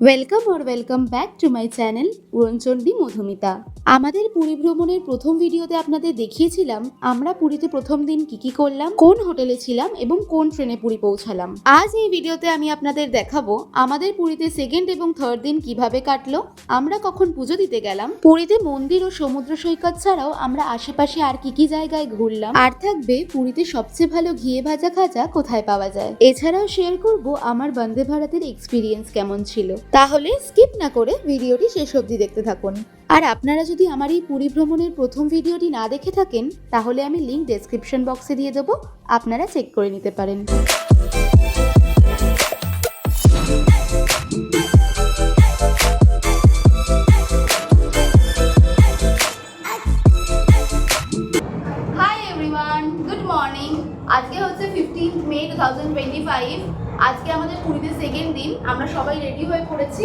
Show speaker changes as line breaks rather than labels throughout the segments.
Welcome or welcome back to my channel Uronchondi Madhumita আমাদের পুরী ভ্রমণের প্রথম ভিডিওতে আপনাদের দেখিয়েছিলাম, আমরা পুরীতে প্রথম দিন কি কি করলাম, কোন হোটেলে ছিলাম এবং কোন ট্রেনে পুরী পৌঁছালাম। আজ এই ভিডিওতে আমি আপনাদের দেখাবো, আমাদের পুরীতে সেকেন্ড এবং থার্ড দিন কীভাবে কাটলো, আমরা কখন পুজো দিতে গেলাম, পুরীতে মন্দির ও সমুদ্র সৈকত ছাড়াও আমরা আশেপাশে আর কি কি জায়গায় ঘুরলাম, আর থাকবে পুরীতে সবচেয়ে ভালো ঘিয়ে ভাজা খাজা কোথায় পাওয়া যায়। এছাড়াও শেয়ার করব আমার বন্দে ভারতের এক্সপিরিয়েন্স কেমন ছিল। তাহলে স্কিপ না করে ভিডিওটি শেষ অবধি দেখতে থাকুন। আর আপনারা যদি আমার এই পুরী ভ্রমণের প্রথম ভিডিওটি না দেখে থাকেন, তাহলে আমি লিঙ্ক ডেসক্রিপশন বক্সে দিয়ে দেবো, আপনারা চেক করে নিতে পারেন।
আজকে হচ্ছে fifteen May two thousand twenty five আজকে আমাদের পুরীতে সেকেন্ড দিন, আমরা সবাই রেডি হয়ে পড়েছি।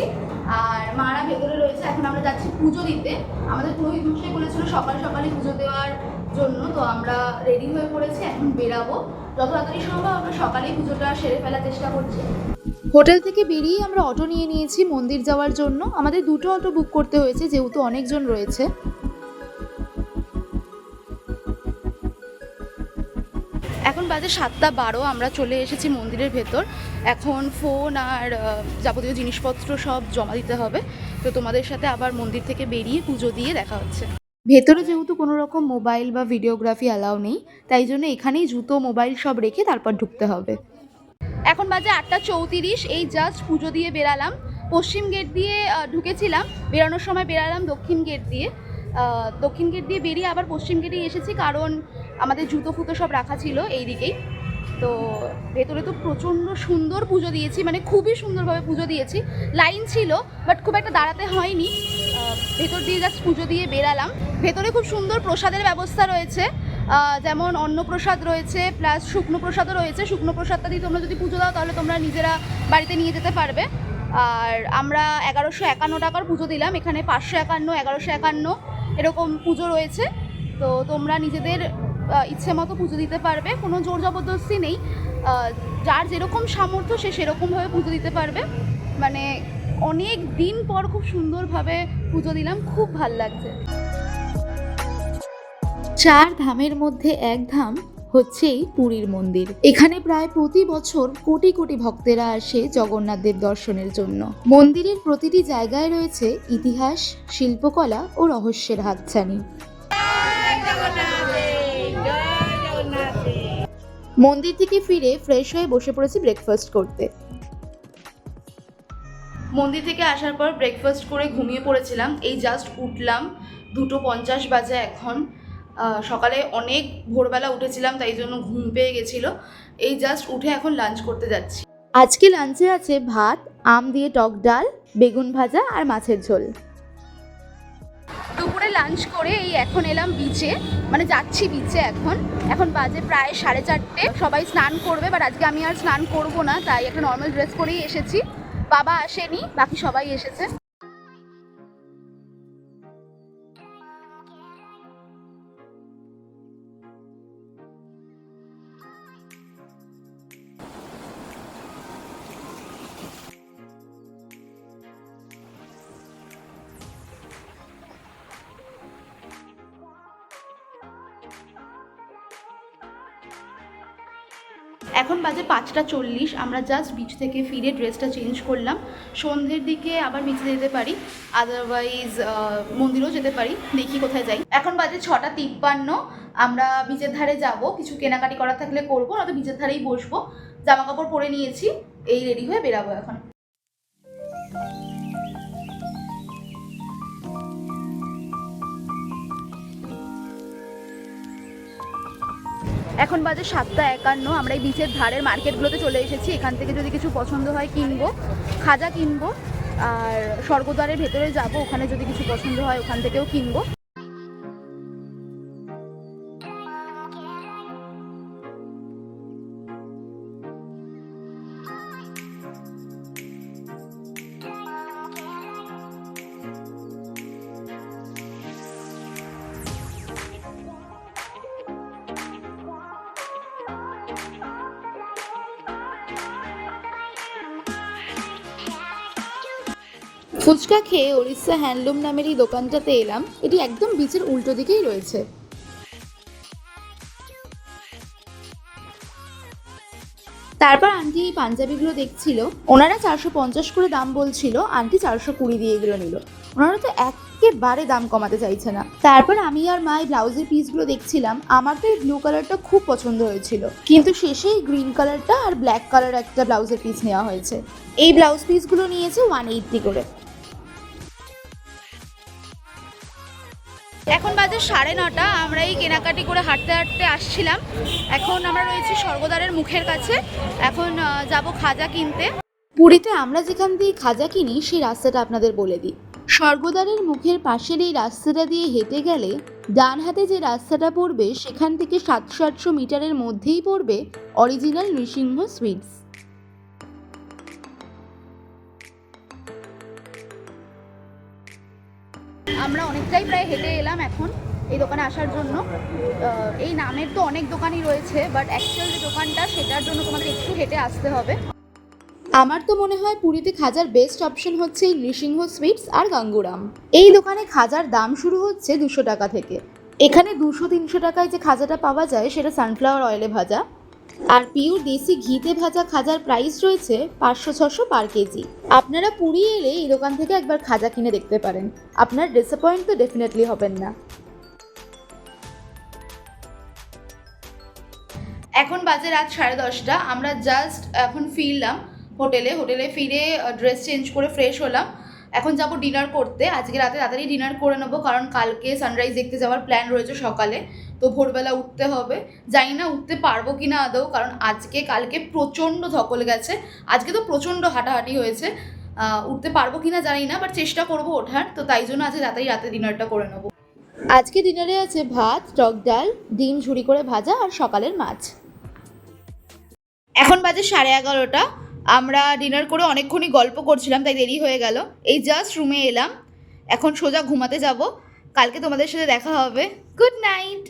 আর মারা ভেতরে রয়েছে, এখন আমরা যাচ্ছি পুজো দিতে। আমাদের পুরোহিত মশাই বলেছিল সকাল সকালে পুজো দেওয়ার জন্য, তো আমরা রেডি হয়ে পড়েছি, এখন বেরাবো। যত তাড়াতাড়ি সম্ভব, আমরা সকালেই পুজোটা সেরে ফেলার চেষ্টা করছি।
হোটেল থেকে বেরিয়ে আমরা অটো নিয়ে নিয়েছি মন্দির যাওয়ার জন্য। আমাদের দুটো অটো বুক করতে হয়েছে, যেহেতু অনেকজন রয়েছে। এখন বাজে সাতটা বারো, আমরা চলে এসেছি মন্দিরের ভেতর। এখন ফোন আর যাবতীয় জিনিসপত্র সব জমা দিতে হবে। তো তোমাদের সাথে আবার মন্দির থেকে বেরিয়ে পুজো দিয়ে দেখা হচ্ছে। ভেতরে যেহেতু কোনো রকম মোবাইল বা ভিডিওগ্রাফি অ্যালাউ নেই, তাই জন্য এখানেই জুতো মোবাইল সব রেখে তারপর ঢুকতে হবে।
এখন বাজে আটটা চৌত্রিশ, এই জাস্ট পুজো দিয়ে বেরালাম। পশ্চিম গেট দিয়ে ঢুকেছিলাম। বেরানোর সময় বেরালাম দক্ষিণ গেট দিয়ে। দক্ষিণ গেট দিয়ে বেরিয়ে আবার পশ্চিম গেটে এসেছি, কারণ আমাদের জুতো ফুতো সব রাখা ছিল এই দিকেই তো ভেতরে তো প্রচণ্ড সুন্দর পুজো দিয়েছি মানে খুবই সুন্দরভাবে পুজো দিয়েছি। লাইন ছিল বাট খুব একটা দাঁড়াতে হয়নি। ভেতর দিয়ে জাস্ট পুজো দিয়ে বেরালাম। ভেতরে খুব সুন্দর প্রসাদের ব্যবস্থা রয়েছে। যেমন অন্নপ্রসাদ রয়েছে প্লাস শুকনো প্রসাদও রয়েছে। শুকনো প্রসাদটা দিয়ে তোমরা যদি পুজো দাও, তাহলে তোমরা নিজেরা বাড়িতে নিয়ে যেতে পারবে। আর আমরা এগারোশো একান্ন টাকার পুজো দিলাম, এখানে পাঁচশো একান্ন, এগারোশো একান্ন এরকম পুজো রয়েছে। তো তোমরা নিজেদের ইচ্ছে মতো পুজো দিতে পারবে। কোনো জোর জবরদস্তি নেই। যার যেরকম সামর্থ্য, সে সেরকমভাবে পুজো দিতে পারবে। মানে অনেক দিন পর খুব সুন্দরভাবে পুজো দিলাম। খুব ভালো লাগছে।
চার ধামের মধ্যে এক ধাম হচ্ছে এই পুরীর মন্দির। এখানে প্রায় প্রতি বছর কোটি কোটি ভক্তেরা আসে জগন্নাথ দেব দর্শনের জন্য। মন্দিরের প্রতিটি জায়গায় রয়েছে ইতিহাস, শিল্পকলা ও রহস্যের হাতছানি। মন্দির থেকে ফিরে ফ্রেশ হয়ে বসে পড়েছি ব্রেকফাস্ট করতে।
মন্দির থেকে আসার পর ব্রেকফাস্ট করে ঘুমিয়ে পড়েছিলাম। এই জাস্ট উঠলাম, দুটো পঞ্চাশ বাজে এখন। সকালে অনেক ভোরবেলা উঠেছিলাম, তাই জন্য ঘুম পেয়ে গেছিল। এই জাস্ট উঠে এখন লাঞ্চ করতে যাচ্ছি।
আজকে লাঞ্চে আছে ভাত, আম দিয়ে টক ডাল, বেগুন ভাজা আর মাছের ঝোল।
দুপুরে লাঞ্চ করে এই এখন এলাম বিচে মানে যাচ্ছি বিচে এখন। এখন বাজে প্রায় সাড়ে চারটে। সবাই স্নান করবে বাট আজকে আমি আর স্নান করব না, তাই একটা নর্মাল ড্রেস পরেই এসেছি। বাবা আসেনি, বাকি সবাই এসেছে। বাজে পাঁচটা চল্লিশ, আমরা জাস্ট বিচ থেকে ফিরে ড্রেসটা চেঞ্জ করলাম। সন্ধ্যের দিকে আবার বিচে যেতে পারি আদারওয়াইজ মন্দিরেও যেতে পারি, দেখি কোথায় যাই। এখন বাজে ছটা তিপ্পান্ন, আমরা বিচের ধারে যাব, কিছু কেনাকাটি করা থাকলে করব, নয়তো বিচের ধারেই বসবো। জামা কাপড় পরে নিয়েছি, এই রেডি হয়ে বেরাবো এখন। এখন বাজে সাতটা একান্ন, আমরা এই বিচের ধারের মার্কেটগুলোতে চলে এসেছি। এখান থেকে যদি কিছু পছন্দ হয় কিনবো, খাজা কিনবো, আর স্বর্গদ্বারের ভেতরে যাব, ওখানে যদি কিছু পছন্দ হয় ওখান থেকেও কিনবো।
ফুচকা খেয়ে ওড়িশা হ্যান্ডলুম নামের এই দোকানটাতে এলাম। এটি একদম বিচের উল্টো দিকেই রয়েছে। তারপর আন্টি এই পাঞ্জাবিগুলো দেখছিল। ওনারা চারশো পঞ্চাশ করে দাম বলছিল, আন্টি চারশো কুড়ি দিয়ে এগুলো নিল। ওনারা তো একেবারে দাম কমাতে চাইছে না। তারপর আমি আর মা এই ব্লাউজের পিসগুলো দেখছিলাম, আমার তো এই ব্লু কালারটা খুব পছন্দ হয়েছিল। কিন্তু শেষে এই গ্রিন কালারটা আর ব্ল্যাক কালার একটা ব্লাউজের পিস নেওয়া হয়েছে। এই ব্লাউজ পিসগুলো নিয়েছে ওয়ান এইটটি করে।
এখন বাজে সাড়ে নটা আমরা এই কেনাকাটি করে হাঁটতে হাঁটতে আসছিলাম। এখন আমরা রয়েছি স্বর্গদ্বারের মুখের কাছে। এখন যাব খাজা কিনতে।
পুরীতে আমরা যেখান দিয়ে খাজা কিনি, সেই রাস্তাটা আপনাদের বলে দিই। স্বর্গদ্বারের মুখের পাশের এই রাস্তাটা দিয়ে হেঁটে গেলে, ডান হাতে যে রাস্তাটা পড়বে, সেখান থেকে সাতশো আটশো মিটারের মধ্যেই পড়বে অরিজিনাল নৃসিংহ সুইটস
আমরা অনেকটাই প্রায় হেঁটে এলাম এখন এই দোকানে আসার জন্য। এই নামের তো অনেক দোকানই রয়েছে বাট অ্যাকচুয়াল যে দোকানটা সেটার জন্য তোমাদের একটু হেঁটে আসতে হবে।
আমার তো মনে হয় পুরীতে খাজার বেস্ট অপশন হচ্ছে এই নৃসিংহ সুইটস আর গাঙ্গুরাম। এই দোকানে খাজার দাম শুরু হচ্ছে দুশো টাকা থেকে। এখানে দুশো তিনশো টাকায় যে খাজাটা পাওয়া যায়, সেটা সানফ্লাওয়ার অয়েলে ভাজা। আর পিওর দেশি ঘিতে ভাজা খাজার প্রাইস রয়েছে পাঁচশো ছশো পার কেজি। আপনারা পুরী এলে এই দোকান থেকে একবার খাজা কিনে দেখতে পারেন। আপনার ডিসঅ্যাপয়েন্ট তো ডেফিনেটলি হবেন না।
এখন বাজে রাত সাড়ে দশটা। আমরা জাস্ট এখন ফিরলাম হোটেলে। হোটেলে ফিরে ড্রেস চেঞ্জ করে ফ্রেশ হলাম। এখন যাব ডিনার করতে। আজকে রাতে তাড়াতাড়ি ডিনার করে নেব, কারণ কালকে সানরাইজ দেখতে যাওয়ার প্ল্যান রয়েছে সকালে। তো ভোরবেলা উঠতে হবে। জানি না উঠতে পারব কি না আদৌ, কারণ আজকে, কালকে প্রচণ্ড ধকল গেছে। আজকে তো প্রচণ্ড হাঁটাহাঁটি হয়েছে। উঠতে পারব কি না জানি না বাট চেষ্টা করব ওঠার। তো তাই জন্য আজকে তাড়াতাড়ি রাতে ডিনারটা করে নেব।
আজকে ডিনারে আছে ভাত, টক ডাল, ডিম ঝুড়ি করে ভাজা আর সকালের মাছ।
এখন বাজে সাড়ে এগারোটা। আমরা ডিনার করে অনেকক্ষণই গল্প করছিলাম, তাই দেরি হয়ে গেল। এই জাস্ট রুমে এলাম। এখন সোজা ঘুমাতে যাব। কালকে তোমাদের সাথে দেখা হবে। Good night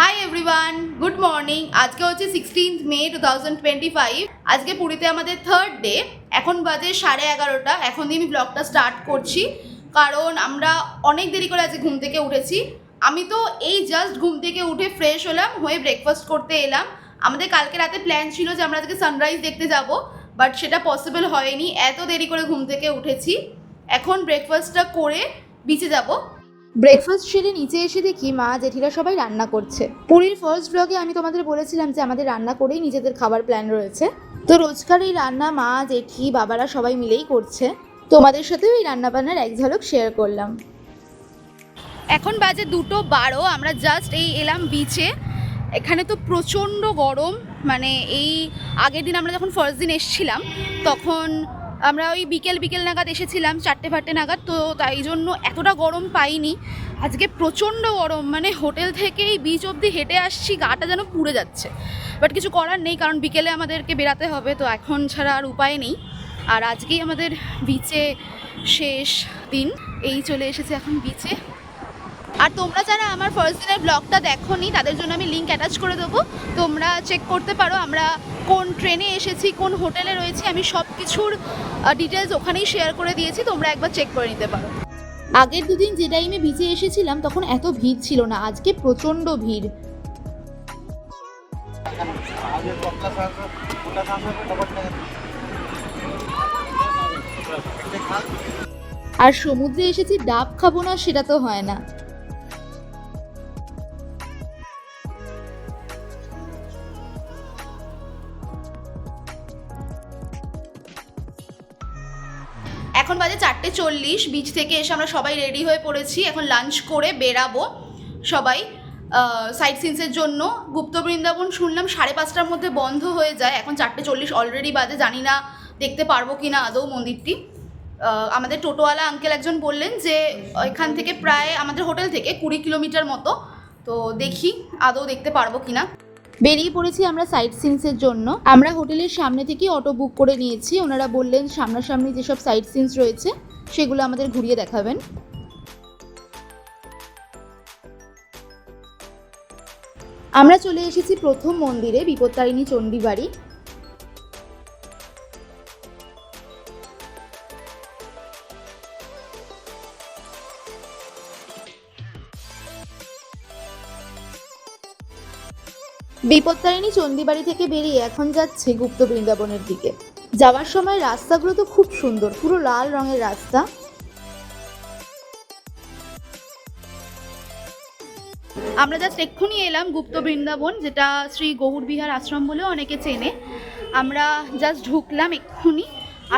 hi everyone good morning আজকে হচ্ছে sixteenth May two thousand twenty five আজকে পুরীতে আমাদের থার্ড ডে এখন বাজে সাড়ে এগারোটা। এখন দিয়ে আমি ব্লগটা স্টার্ট করছি। কারণ আমরা অনেক দেরি করে আজকে ঘুম থেকে উঠেছি। আমি তো এই জাস্ট ঘুম থেকে উঠে ফ্রেশ হলাম, হয়ে ব্রেকফাস্ট করতে এলাম। আমাদের কালকে রাতে প্ল্যান ছিল যে আমরা আজকে সানরাইজ দেখতে যাব বাট সেটা পসিবল হয়নি। এত দেরি করে ঘুম থেকে উঠেছি। এখন ব্রেকফাস্টটা করে বিচে যাব।
ব্রেকফাস্ট সেরে নিচে এসে দেখি মা জেঠিরা সবাই রান্না করছে। পুরীর ফার্স্ট ব্লগে আমি তোমাদের বলেছিলাম যে আমাদের রান্না করেই নিজেদের খাবার প্ল্যান রয়েছে। তো রোজকার এই রান্না মা, জেঠি, বাবারা সবাই মিলেই করছে। তোমাদের সাথেও এই রান্না বান্নার এক ঝলক শেয়ার করলাম।
এখন বাজে দুটো বারো, আমরা জাস্ট এই এলাম বিচে এখানে তো প্রচণ্ড গরম মানে এই আগের দিন আমরা যখন ফার্স্ট দিন এসেছিলাম, তখন আমরা ওই বিকেল বিকেল নাগাদ এসেছিলাম, চারটে ফারটে নাগাদ, তো তাই জন্য এতটা গরম পাইনি। আজকে প্রচণ্ড গরম মানে হোটেল থেকেই বিচ অবধি হেঁটে আসছি, গাটা যেন পুড়ে যাচ্ছে। বাট কিছু করার নেই, কারণ বিকেলে আমাদেরকে বেরাতে হবে, তো এখন ছাড়া আর উপায় নেই। আর আজকেই আমাদের বিচে শেষ দিন, এই চলে এসেছে এখন বিচে আর তোমরা যারা আমার ফার্স্ট দিনের ব্লগটা দেখোনি, তাদের জন্য আমি লিঙ্ক অ্যাটাচ করে দেবো। তোমরা চেক করতে পারো আমরা কোন ট্রেনে এসেছি, কোন হোটেলে রয়েছি, আমি সব কিছুর ডিটেলস ওখানেই শেয়ার করে দিয়েছি, তোমরা একবার চেক করে নিতে পারো।
আগের দুদিন যে টাইমে বিচে এসেছিলাম, তখন এত ভিড় ছিল না, আজকে প্রচণ্ড ভিড়। আর সমুদ্রে এসেছি, ডাব খাব না, সেটা তো হয় না।
চল্লিশ বিচ থেকে এসে আমরা সবাই রেডি হয়ে পড়েছি। এখন লাঞ্চ করে বেরাবো সবাই। সাইট সিনসের জন্য। গুপ্ত বৃন্দাবন শুনলাম সাড়ে পাঁচটার মধ্যে বন্ধ হয়ে যায়। এখন চারটে চল্লিশ অলরেডি বাজে, জানি না দেখতে পারব কি না আদৌ মন্দিরটি। আমাদের টোটোওয়ালা আঙ্কেল একজন বললেন যে, এখান থেকে প্রায় আমাদের হোটেল থেকে কুড়ি কিলোমিটার মতো। তো দেখি আদৌ দেখতে পারব কি না
বেরিয়ে পড়েছি আমরা সাইট সিনসের জন্য। আমরা হোটেলের সামনে থেকেই অটো বুক করে নিয়েছি। ওনারা বললেন সামনাসামনি যেসব সাইট সিনস রয়েছে সেগুলো আমাদের ঘুরিয়ে দেখাবেন। আমরা চলে এসেছি প্রথম মন্দিরে, বিপত্তারিণী চণ্ডী বাড়ি বিপত্তারিণী চণ্ডীবাড়ি থেকে বেরিয়ে এখন যাচ্ছে গুপ্ত বৃন্দাবনের দিকে। যাওয়ার সময় রাস্তাগুলো তো খুব সুন্দর, পুরো লাল রঙের রাস্তা।
আমরা জাস্ট এক্ষুনি এলাম গুপ্ত বৃন্দাবন, যেটা শ্রী গৌর বিহার আশ্রম বলেও অনেকে চেনে। আমরা জাস্ট ঢুকলাম এক্ষুনি।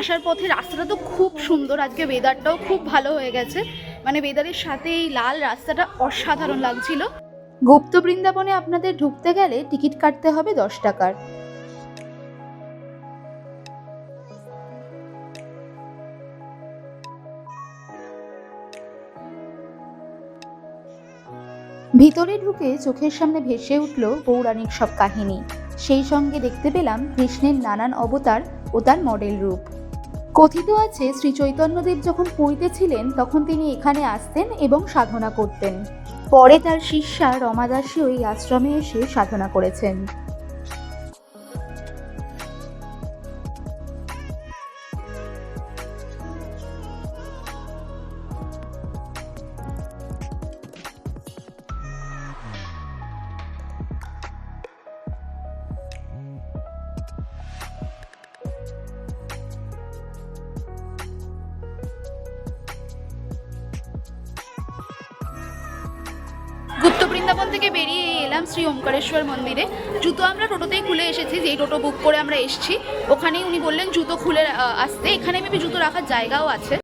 আসার পথে রাস্তাটা তো খুব সুন্দর, আজকে ওয়েদারটাও খুব ভালো হয়ে গেছে। মানে ওয়েদারের সাথে এই লাল রাস্তাটা অসাধারণ লাগছিল।
গুপ্ত বৃন্দাবনে আপনাদের ঢুকতে গেলে টিকিট কাটতে হবে দশ টাকার। ভিতরে ঢুকে চোখের সামনে ভেসে উঠল পৌরাণিক সব কাহিনী। সেই সঙ্গে দেখতে পেলাম কৃষ্ণের নানান অবতার ও তার মডেল রূপ। কথিত আছে, শ্রী চৈতন্যদেব যখন পুরীতে ছিলেন, তখন তিনি এখানে আসতেন এবং সাধনা করতেন। পরে তার শিষ্যা রমাদাসী ওই আশ্রমে এসে সাধনা করেছেন।
বৃন্দাবন থেকে বেরিয়ে এলাম শ্রী ওমকারেশ্বর মন্দিরে। জুতো আমরা টোটোতেই খুলে এসেছি, যেই টোটো বুক করে আমরা এসেছি। ওখানেই উনি বললেন, জুতো খুলে আসতে। এখানে মেবি জুতো রাখার জায়গাও আছে।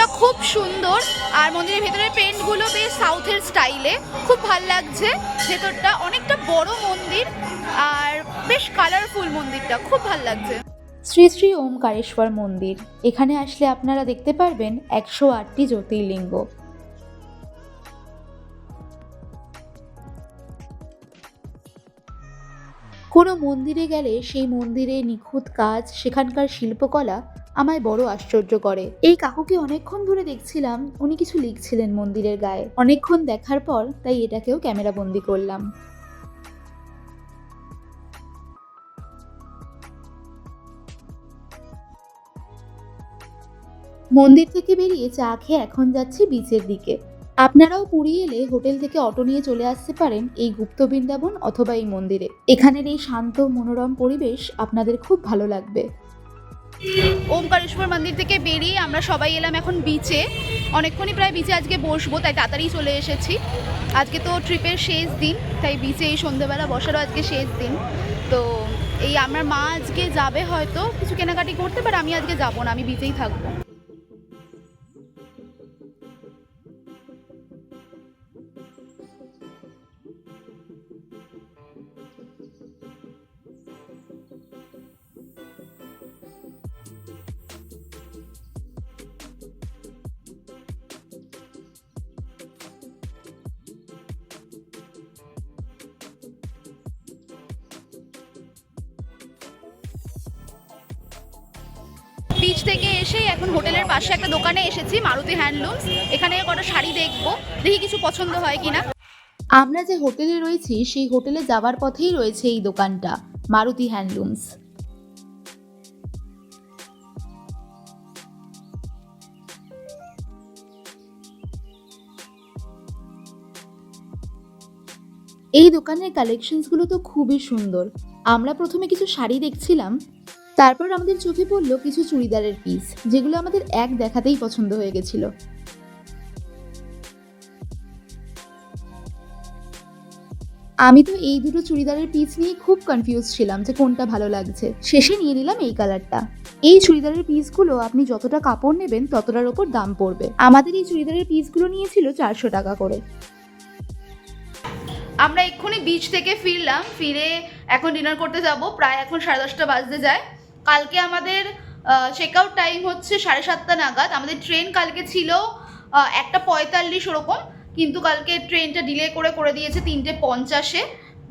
মন্দিরের ভেতরটা খুব সুন্দর, আর মন্দিরের ভেতরের পেন্টগুলো বেশ সাউথের স্টাইলে খুব ভালো লাগছে, ভেতরটা অনেকটা বড় মন্দির, আর বেশ কালারফুল মন্দিরটা, খুব ভালো লাগছে।
শ্রী শ্রী ওমকারেশ্বর মন্দির, এখানে আসলে আপনারা দেখতে পারবেন একশো আটটি জ্যোতির্লিঙ্গ। কোনো মন্দিরে গেলে সেই মন্দিরে নিখুঁত কাজ, সেখানকার শিল্পকলা আমায় বড় আশ্চর্য করে। এই কাকুকে অনেকক্ষণ ধরে দেখছিলাম, উনি কিছু লিখছিলেন মন্দিরের গায়ে। অনেকক্ষণ দেখার পর তাই এটাকেও ক্যামেরা বন্দি করলাম। মন্দির থেকে বেরিয়ে চা খেয়ে এখন যাচ্ছি বিচের দিকে। আপনারাও পুরী এলে হোটেল থেকে অটো নিয়ে চলে আসতে পারেন এই গুপ্ত বৃন্দাবন অথবা এই মন্দিরে। এখানের এই শান্ত, মনোরম পরিবেশ আপনাদের খুব ভালো লাগবে।
ওমকারেশ্বর মন্দির থেকে বেরিয়ে আমরা সবাই এলাম এখন বিচে অনেকক্ষণই প্রায় বিচে আজকে বসবো, তাই তাড়াতাড়ি চলে এসেছি। আজকে তো ট্রিপের শেষ দিন, তাই বিচে এই সন্ধ্যেবেলা বসারও আজকে শেষ দিন। তো এই আমার মা আজকে যাবে হয়তো কিছু কেনাকাটি করতে পারে আমি আজকে যাব না, আমি বিচেই থাকব। পাশে একটা দোকানে এসেছি, মারুতি হ্যান্ডলুমস। এখানে কটা শাড়ি দেখব, দেখি কিছু পছন্দ হয় কিনা।
আমরা যে হোটেলে রয়েছি, সেই হোটেলে যাওয়ার পথেই রয়েছে এই দোকানটা, মারুতি হ্যান্ডলুমস। এই দোকানের কালেকশনসগুলো তো খুবই সুন্দর। আমরা প্রথমে কিছু শাড়ি দেখছিলাম তারপর আমাদের চোখে পড়ল কিছু চুড়িদারের পিস যেগুলো আমাদের এক দেখাতেই পছন্দ হয়ে গেছিল। আমি তো এই দুটো চুড়িদারের পিস নিয়ে খুব কনফিউজ ছিলাম যে কোনটা ভালো লাগছে। শেষে নিয়ে নিলাম এই কালারটা এই চুড়িদারের পিসগুলো আপনি যতটা কাপড় নেবেন, ততটার ওপর দাম পড়বে। আমাদের এই চুড়িদারের পিসগুলো নিয়েছিল চারশো টাকা করে।
আমরা এক্ষুনি বিচ থেকে ফিরলাম, ফিরে এখন ডিনার করতে যাব। প্রায় এখন সাড়ে দশটা বাজতে যায়। কালকে আমাদের চেক আউট টাইম হচ্ছে সাড়ে সাতটা নাগাদ। আমাদের ট্রেন কালকে ছিল একটা পঁয়তাল্লিশ ওরকম, কিন্তু কালকে ট্রেনটা ডিলে করে করে দিয়েছে তিনটে পঞ্চাশে।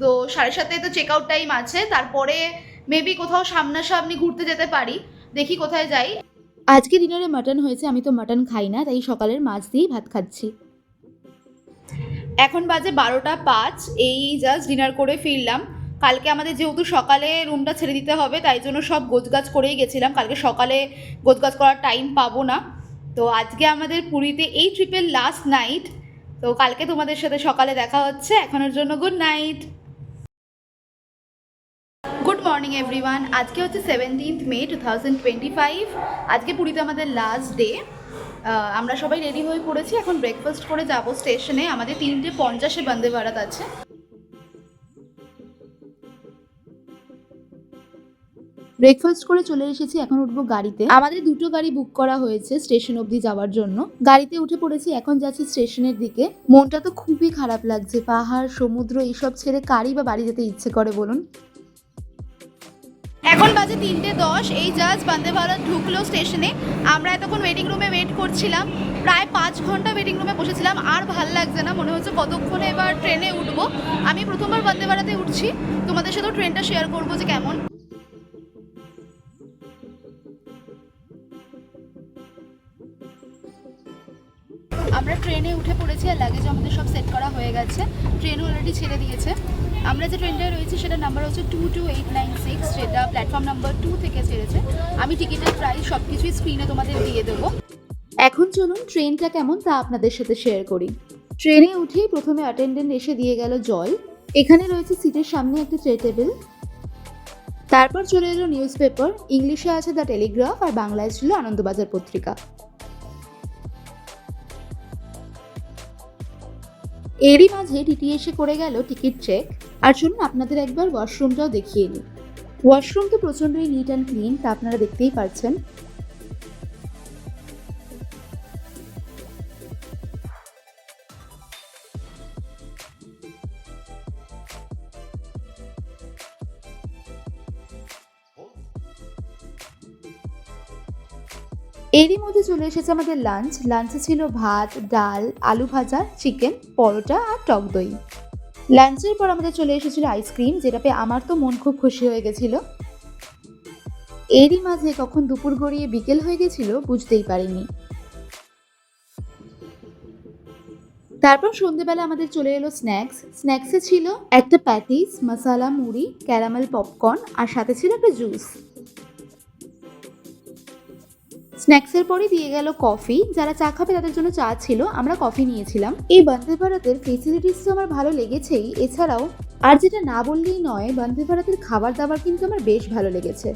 তো সাড়ে সাতটায় তো চেক আউট টাইম আছে, তারপরে মেবি কোথাও সামনাসামনি ঘুরতে যেতে পারি, দেখি কোথায় যাই।
আজকে ডিনারে মাটন হয়েছে, আমি তো মাটন খাই না, তাই সকালের মাছ দিয়েই ভাত খাচ্ছি।
এখন বাজে বারোটা পাঁচ, এই জাস্ট ডিনার করে ফিরলাম। কালকে আমাদের যেহেতু সকালে রুমটা ছেড়ে দিতে হবে, তাই জন্য সব গোছগাছ করেই গেছিলাম। কালকে সকালে গোছগাছ করার টাইম পাবো না। তো আজকে আমাদের পুরীতে এই ট্রিপের লাস্ট নাইট তো কালকে তোমাদের সাথে সকালে দেখা হচ্ছে। এখনের জন্য good night good morning everyone আজকে হচ্ছে seventeenth May two thousand twenty five আজকে পুরীতে আমাদের লাস্ট ডে আমরা সবাই রেডি হয়ে পড়েছি। এখন ব্রেকফাস্ট করে যাব স্টেশনে আমাদের তিনটে পঞ্চাশে বন্দে ভারত আছে।
ব্রেকফাস্ট করে চলে এসেছি, এখন উঠবো গাড়িতে। আমাদের দুটো গাড়ি বুক করা হয়েছে স্টেশন অবধি যাওয়ার জন্য। গাড়িতে উঠে পড়েছি, এখন যাচ্ছি স্টেশনের দিকে। মনটা তো খুবই খারাপ লাগছে, পাহাড়, সমুদ্র, এইসব ছেড়ে কারই বা বাড়ি যেতে ইচ্ছে করে বলুন?
এখন বাজে তিনটে দশ, এই জাস্ট বন্দে ভারত ঢুকলো স্টেশনে আমরা এতক্ষণ ওয়েটিং রুমে ওয়েট করছিলাম, প্রায় পাঁচ ঘণ্টা ওয়েটিং রুমে বসেছিলাম। আর ভালো লাগছে না, মনে হচ্ছে কতক্ষণে এবার ট্রেনে উঠবো। আমি প্রথমবার বন্দে ভারতে উঠছি, তোমাদের সাথেও ট্রেনটা শেয়ার করব যে কেমন আমরা ট্রেনে উঠে পড়েছি আর লাগেজ আমাদের সব সেট করা হয়ে গেছে। ট্রেন অলরেডি ছেড়ে দিয়েছে। আমরা যে ট্রেনটায় রয়েছি সেটার নাম্বার হচ্ছে two two eight nine six যেটা প্ল্যাটফর্ম নাম্বার টু থেকে ছেড়েছে। আমি টিকিটের প্রাইস সব কিছুই স্ক্রিনে তোমাদের দিয়ে দেবো।
এখন চলুন ট্রেনটা কেমন তা আপনাদের সাথে শেয়ার করি। ট্রেনে উঠেই প্রথমে অ্যাটেন্ডেন্ট এসে দিয়ে গেল জল। এখানে রয়েছে সিটের সামনে একটা ট্রে টেবিল তারপর চলে এলো নিউজ পেপার ইংলিশে আছে দ্য টেলিগ্রাফ আর বাংলায় ছিল আনন্দবাজার পত্রিকা। এরই মাঝে টিটি এসে করে গেল টিকিট চেক আর চলুন আপনাদের একবার ওয়াশরুমটাও দেখিয়ে নিই। ওয়াশরুম তো প্রচণ্ডই নিট অ্যান্ড ক্লিন তা আপনারা দেখতেই পাচ্ছেন এরই মধ্যে চলে এসেছে আমাদের লাঞ্চ লাঞ্চে ছিল ভাত, ডাল, আলু ভাজা চিকেন পরোটা আর টক দই। লাঞ্চের পর আমাদের চলে এসেছিল আইসক্রিম যেটা পেয়ে আমার তো মন খুব খুশি হয়ে গেছিল। এরই মাঝে কখন দুপুর গড়িয়ে বিকেল হয়ে গেছিল, বুঝতেই পারিনি। তারপর সন্ধেবেলা আমাদের চলে এলো স্ন্যাক্স স্ন্যাক্সে ছিল একটা প্যাটিস মশালা মুড়ি ক্যারামেল পপকর্ন আর সাথে ছিল একটা জুস স্ন্যাক্সের পরে দিয়ে গেল কফি যারা চা খাবে তাদের জন্য চা ছিল, আমরা কফি নিয়েছিলাম। এই বন্দে ভারতের ফেসিলিটিস তো আমার ভালো লেগেছেই। এছাড়াও, আর যেটা না বললেই নয় বন্দে ভারতের খাবার দাবার কিন্তু আমার বেশ ভালো লেগেছে।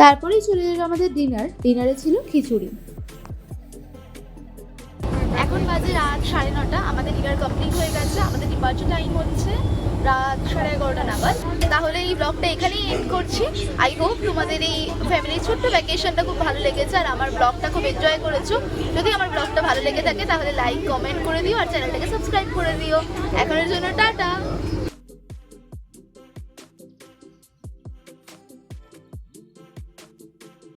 তারপরেই চলে এলো আমাদের ডিনার ডিনারে ছিল খিচুড়ি।
এখন বাজে রাত সাড়ে নটা। আমাদের ডিনার কমপ্লিট হয়ে গেছে। আমাদের ডিপার্চার টাইম হচ্ছে। রাত সাড়ে এগারোটা নাগাদ। তাহলে এই ব্লগটা এখানেই এন্ড করছি। আই হোপ তোমাদের এই ফ্যামিলির ছোট্ট ভ্যাকেশনটা খুব ভালো লেগেছে আর আমার ব্লগটা খুব এনজয় করেছ। যদি আমার ব্লগটা ভালো লেগে থাকে তাহলে লাইক কমেন্ট করে দিও আর চ্যানেলটাকে সাবস্ক্রাইব করে দিও। এখনের জন্য টাটা!